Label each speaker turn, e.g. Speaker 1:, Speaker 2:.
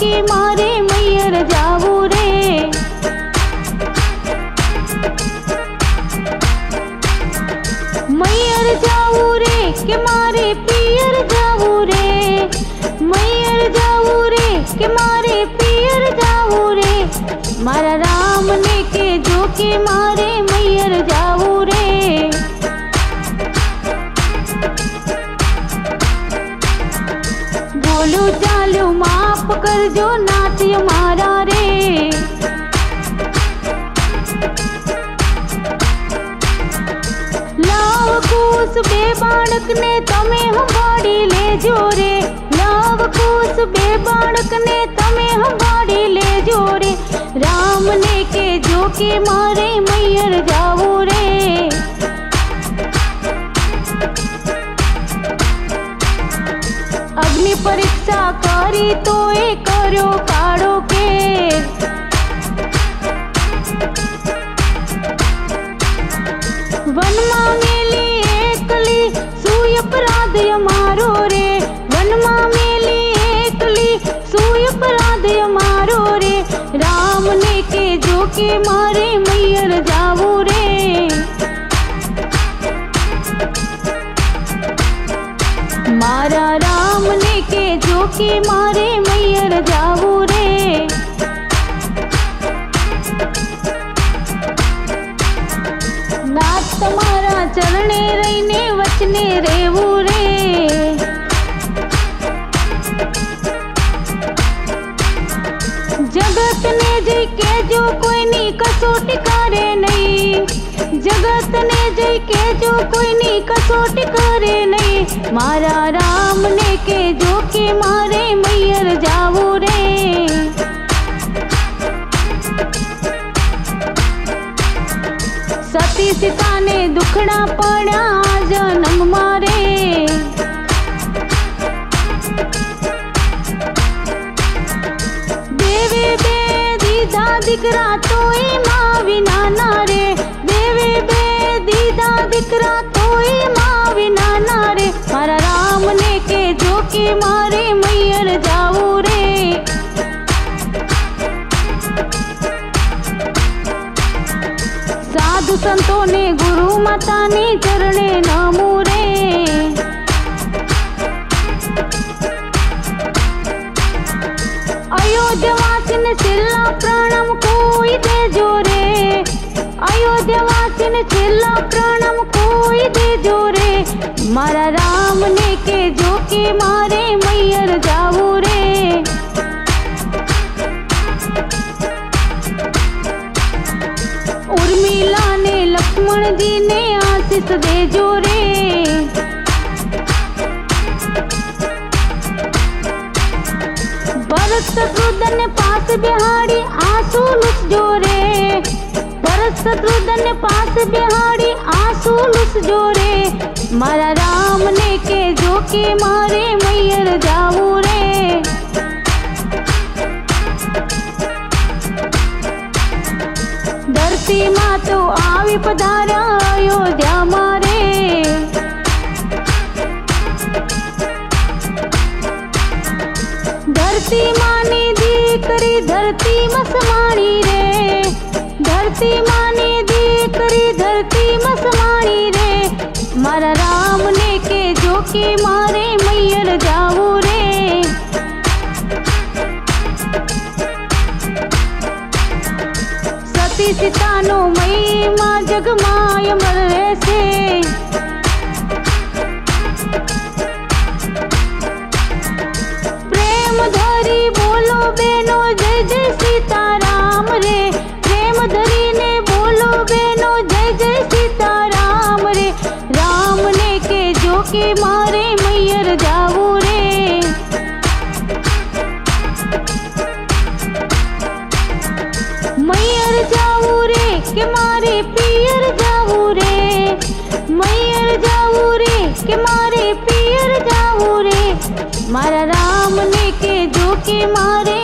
Speaker 1: કે મારે મૈયર જાવું રે. મૈયર જાવું રે કે મારે પિયર જાવું રે. મૈયર જાવું રે કે મારે પિયર જાવું રે. મારા રામને કે જો કે મારે બોલું ચાલ્યું માફ કરજો નાથ્ય મારા રે. લવ કુશ બે બાળકને તમે હંભાળી લેજો રે. લવ કુશ બે બાળકને તમે હંભાળી લેજો રે. રામને કે જો કે મારે મૈયર જાવું રે. અગ્નિ પરીક્ષા કરી તો એ કર્યો કાળો કે વનમાં મેલી એકલી સુય અપરાધ અમારો રે. વનમાં મેલી એકલી સુય અપરાધ અમારો રે. રામને કે જો કે મારે મૈયર જાવું રે. મારા કે મારે મૈયર જાવું રે? નાથ તમારા ચરણે રહીને વચને રહેવું રે. જગતને જે કેજો કોઈની કસોટી કરે નહીં. જગતને જે કેજો કોઈની કસોટી કરે નહીં. મારા રામને કેજો કે મારે મૈયર જાવું રે. સતી સીતાને દુખડા પડ્યા જન્મ મારે. દેવી બે દીધા દીકરા તો માં દીધા દીકરા તોયમાં વિના ના રે. મારા રામને કે જો કે મારે મૈયર જાવું રે. સાધુ સંતોને ગુરુ માતાની ચરણે નમું રે. અયોધ્યાવાસીને છેલ્લા પ્રણામ કોઈ દેજો રે. અયોધ્યાવાસીને છેલ્લા પ્રણામ કોઈ દેજો રે. મારા રામને કે જો કે મારે મૈયર જાવું રે. ઉર્મિલાને લક્ષ્મણજીને આશીષ દેજો રે. ભરત શત્રુઘ્ન પાસ બિહાડી આંસુ લૂસજો રે. ભરત શત્રુઘ્ન પાસ બિહાડી આંસુ લૂસજો રે મારા રામને કે જો કે મારે મૈયર જાવું રે ધરતીમાં તો આવી પધાર્યા અયોધ્યા મારે ધરતી માની દીકરી ધરતી મસમાણી રે ધરતી માની દીકરી ધરતી મસમાણી રે. મારા રામને કે જો કે મારે મૈયર જાવું રે. સતી સીતાનો મહિમા જગમાં અમર રહેશે પ્રેમ ધરી બોલો બેનો કે મારે મૈયર જાવું રે મૈયર જાવું રે કે મારે પિયર જાવું રે મૈયર જાવું રે કે મારે પિયર જાવું રે મારા રામને કે જો કે મારે